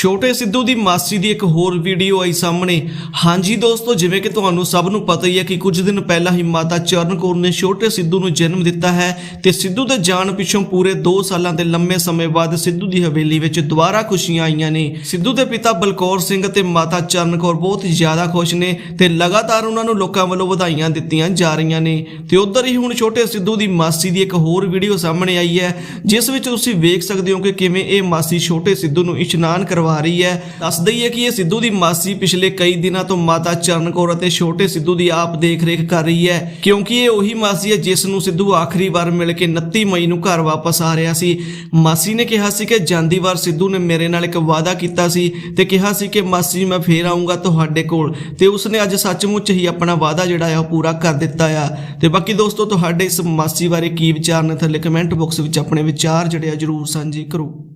ਛੋਟੇ ਸਿੱਧੂ ਦੀ ਮਾਸੀ ਦੀ ਇੱਕ ਹੋਰ ਵੀਡੀਓ ਆਈ ਸਾਹਮਣੇ। ਹਾਂਜੀ ਦੋਸਤੋ, ਜਿਵੇਂ ਕਿ ਤੁਹਾਨੂੰ ਸਭ ਨੂੰ ਪਤਾ ਹੀ ਹੈ ਕਿ ਕੁਝ ਦਿਨ ਪਹਿਲਾਂ ਹੀ ਮਾਤਾ ਚਰਨ ਕੌਰ ਨੇ ਛੋਟੇ ਸਿੱਧੂ ਨੂੰ ਜਨਮ ਦਿੱਤਾ ਹੈ ਤੇ ਸਿੱਧੂ ਦੇ ਜਾਣ ਪਿੱਛੋਂ ਪੂਰੇ 2 ਸਾਲਾਂ ਦੇ ਲੰਮੇ ਸਮੇਂ ਬਾਅਦ ਸਿੱਧੂ ਦੀ ਹਵੇਲੀ ਵਿੱਚ ਦੁਬਾਰਾ ਖੁਸ਼ੀਆਂ ਆਈਆਂ ਨੇ। ਸਿੱਧੂ ਦੇ ਪਿਤਾ ਬਲਕੌਰ ਸਿੰਘ ਤੇ ਮਾਤਾ ਚਰਨ ਕੌਰ ਬਹੁਤ ਜ਼ਿਆਦਾ ਖੁਸ਼ ਨੇ ਤੇ ਲਗਾਤਾਰ ਉਹਨਾਂ ਨੂੰ ਲੋਕਾਂ ਵੱਲੋਂ ਵਧਾਈਆਂ ਦਿੱਤੀਆਂ ਜਾ ਰਹੀਆਂ ਨੇ। ਤੇ ਉਧਰ ਹੀ ਹੁਣ ਛੋਟੇ ਸਿੱਧੂ ਦੀ ਮਾਸੀ ਦੀ ਇੱਕ ਹੋਰ ਵੀਡੀਓ ਸਾਹਮਣੇ ਆਈ ਹੈ, ਜਿਸ ਵਿੱਚ ਤੁਸੀਂ ਵੇਖ ਸਕਦੇ ਹੋ ਕਿ ਕਿਵੇਂ ਇਹ ਮਾਸੀ ਛੋਟੇ ਸਿੱਧੂ ਨੂੰ ਇਸ਼ਨਾਨ ਕਰਵਾ ਰਹੀ ਹੈ। ਦੱਸ ਦਈਏ ਕਿ ਇਹ ਸਿੱਧੂ ਦੀ ਮਾਸੀ ਪਿਛਲੇ ਕਈ ਦਿਨਾਂ ਤੋਂ ਮਾਤਾ ਚਰਨ ਕੌਰ ਅਤੇ ਛੋਟੇ ਸਿੱਧੂ ਦੀ ਆਪ ਦੇਖ-ਰੇਖ ਕਰ ਰਹੀ ਹੈ। ਕਿਉਂਕਿ ਇਹ ਉਹੀ ਮਾਸੀ ਹੈ ਜਿਸ ਨੂੰ ਸਿੱਧੂ ਆਖਰੀ ਵਾਰ ਮਿਲ ਕੇ 29 ਮਈ ਨੂੰ ਘਰ ਵਾਪਸ ਆ ਰਿਹਾ ਸੀ। ਮਾਸੀ ਨੇ ਕਿਹਾ ਸੀ ਕਿ ਜਾਂਦੀ ਵਾਰ ਸਿੱਧੂ ਨੇ ਮੇਰੇ ਨਾਲ ਇੱਕ ਵਾਅਦਾ ਕੀਤਾ ਸੀ ਤੇ ਕਿਹਾ ਸੀ ਕਿ ਮਾਸੀ ਮੈਂ ਫੇਰ ਆਉਂਗਾ ਤੁਹਾਡੇ ਕੋਲ ਤੇ ਉਸਨੇ ਅੱਜ ਸੱਚਮੁੱਚ ਹੀ ਆਪਣਾ ਵਾਅਦਾ ਜਿਹੜਾ ਆ ਉਹ ਪੂਰਾ ਕਰ ਦਿੱਤਾ ਆ। ਤੇ ਬਾਕੀ ਦੋਸਤੋ, ਤੁਹਾਡੇ ਇਸ ਮਾਸੀ ਬਾਰੇ ਕੀ ਵਿਚਾਰ ਨੇ? ਥੱਲੇ ਕਮੈਂਟ ਬਾਕਸ ਵਿੱਚ ਆਪਣੇ ਵਿਚਾਰ ਜਿਹੜੇ ਆ ਜਰੂਰ ਸਾਂਝੇ ਕਰੋ।